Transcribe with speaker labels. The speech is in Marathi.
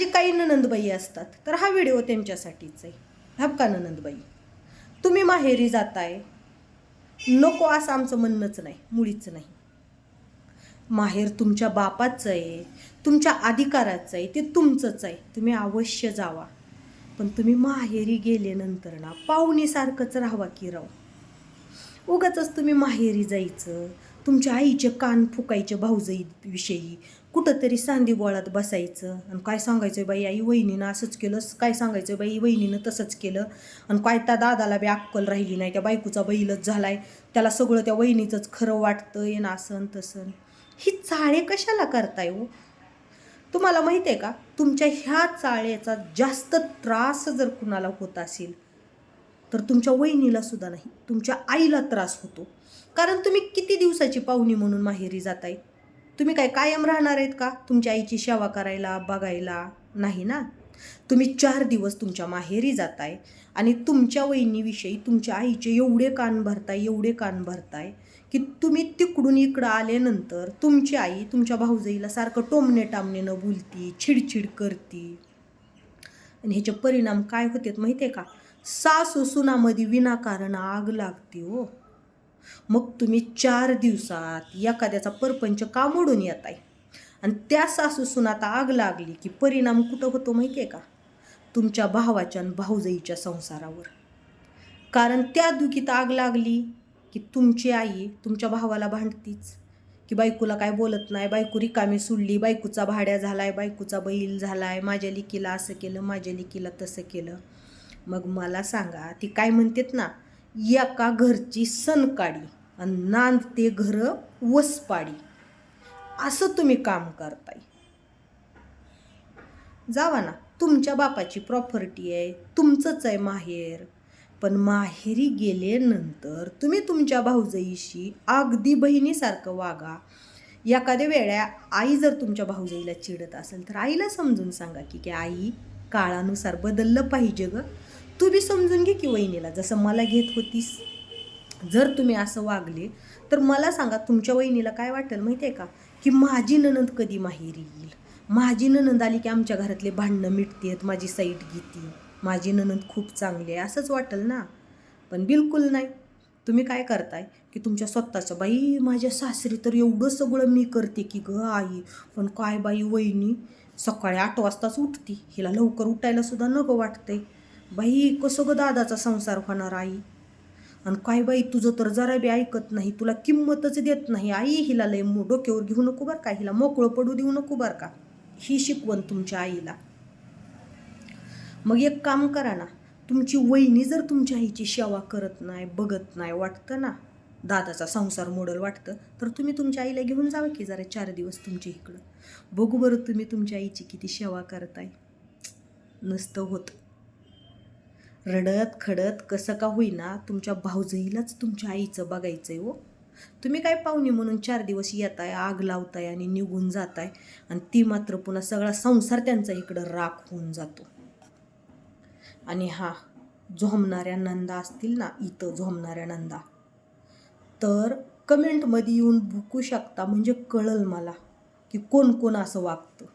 Speaker 1: जे काही ननंदबाई असतात तर हा व्हिडिओ त्यांच्यासाठीच आहे. हबका ननंदबाई तुम्ही माहेरी जाताय. नको असं आमचं म्हणणंच नाही मुळीच नाही. माहेर तुमच्या बापाचं आहे तुमच्या अधिकाराचं आहे ते तुमचंच आहे. तुम्ही अवश्य जावा. पण तुम्ही माहेरी गेल्यानंतर ना पाहुणीसारखंच राहावा की राहू उगाच तुम्ही माहेरी जायचं तुमच्या आईचे कान फुकायचे भाऊजाईविषयी. कुठंतरी सांदी बोळात बसायचं. आणि काय सांगायचं बाई आई वहिनीनं असंच केलं काय सांगायचं बाई? वहिनीनं तसंच केलं. आणि काय त्या दादाला बी अक्कल राहिली नाही. त्या बायकोचा बैलच झालाय. त्याला सगळं त्या वहिनीचंच खरं वाटतं येणं असं तसं ही चाळे कशाला करताय हो? तुम्हाला माहिती आहे का? तुमच्या ह्या चाळ्याचा जास्त त्रास जर कुणाला होत असेल तर तुमच्या वहिनीला सुद्धा नाही तुमच्या आईला त्रास होतो. कारण तुम्ही किती दिवसाची पाहुणी म्हणून माहेरी जाताय? तुम्ही काय कायम राहणार आहेत का? तुमच्या आईची सेवा करायला बघायला नाही ना? तुम्ही चार दिवस तुमच्या माहेरी जाताय आणि तुमच्या वहिनीविषयी तुमच्या आईचे एवढे कान भरताय एवढे कान भरताय की तुम्ही तिकडून इकडं आल्यानंतर तुमची आई तुमच्या भाऊजाईला सारखं टोमणे टामणेनं बोलती चिडचिड करती. आणि ह्याचे परिणाम काय होतात माहिती आहे का? सासू सुनामध्ये विनाकारण आग लागते हो. मग तुम्ही चार दिवसात एखाद्याचा परपंच का मोडून येत आहे आणि त्या सासू सुनात आग लागली की परिणाम कुठं होतो माहिती आहे का? तुमच्या भावाच्या आणि भाऊजाईच्या संसारावर. कारण त्या दुखीत आग लागली की तुमची आई तुमच्या भावाला भांडतीच. की बायकोला काय बोलत नाही बायको रिकामी सुडली बायकोचा भाड्या झालाय बायकोचा बैल झालाय माझ्या लिकीला असं केलं माझ्या लिकीला तसं केलं. मग मला सांगा ती काय म्हणतात ना एका घरची सनकाडी आणि नांदते घरं वसपाडी. असं तुम्ही काम करताय. जावा ना तुमच्या बापाची प्रॉपर्टी आहे तुमचंच आहे माहेर. पण माहेरी गेल्यानंतर तुम्ही तुमच्या भाऊजाईशी अगदी बहिणीसारखं वागा. एखाद्या वेळा आई जर तुमच्या भाऊजाईला चिडत असेल तर आईला समजून सांगा की की आई काळानुसार बदललं पाहिजे गं. तू बी समजून घे की वहिनीला जसं मला घेत होतीस. जर तुम्ही असं वागले तर मला सांगा तुमच्या वहिनीला काय वाटेल माहिती आहे का? की माझी ननंद कधी माहेरी येईल? माझी ननंद आली की आमच्या घरातले भांडणं मिटतेत माझी साईट घेते. माझी ननंद खूप चांगली आहे असंच वाटेल ना? पण बिलकुल नाही. तुम्ही काय करताय की तुमच्या स्वतःचं बाई माझ्या सासरी तर एवढं सगळं मी करते की ग आई. पण काय बाई वहिनी सकाळी आठ वाजताच उठती. हिला लवकर उठायला सुद्धा नको वाटतंय. बाई कसं ग दादाचा संसार होणार आई? आणि काय बाई तुझं तर जरा बी ऐकत नाही तुला किंमतच देत नाही. आई हिला लय मो- डोक्यावर घेऊ नको बरं का हिला मोकळं पडू देऊ नको बरं का. ही शिकवण तुमच्या आईला. मग एक काम करा ना तुमची वहिनी जर तुमच्या आईची सेवा करत नाही बघत नाही वाटतं ना दादाचा संसार मोडल वाटतं तर तुम्ही तुमच्या आईला घेऊन जावं की जरा चार दिवस तुमच्या इकडं. बघू बरं तुम्ही तुमच्या आईची किती सेवा करताय. नसतं होतं. रडत खडत कसं का होईना तुमच्या भाऊजईलाच तुमच्या आईचं बघायचं आहे हो. तुम्ही काय पाहुणे म्हणून चार दिवस येताय आग लावताय आणि निघून जाताय आणि ती मात्र पुन्हा सगळा संसार त्यांचा इकडं राख होऊन जातो. आणि हा झोमणाऱ्या नंदा असतील ना इथं झोमणाऱ्या नंदा तर कमेंटमध्ये येऊन भुकू शकता म्हणजे कळल मला की कोण कोण असं वागतं.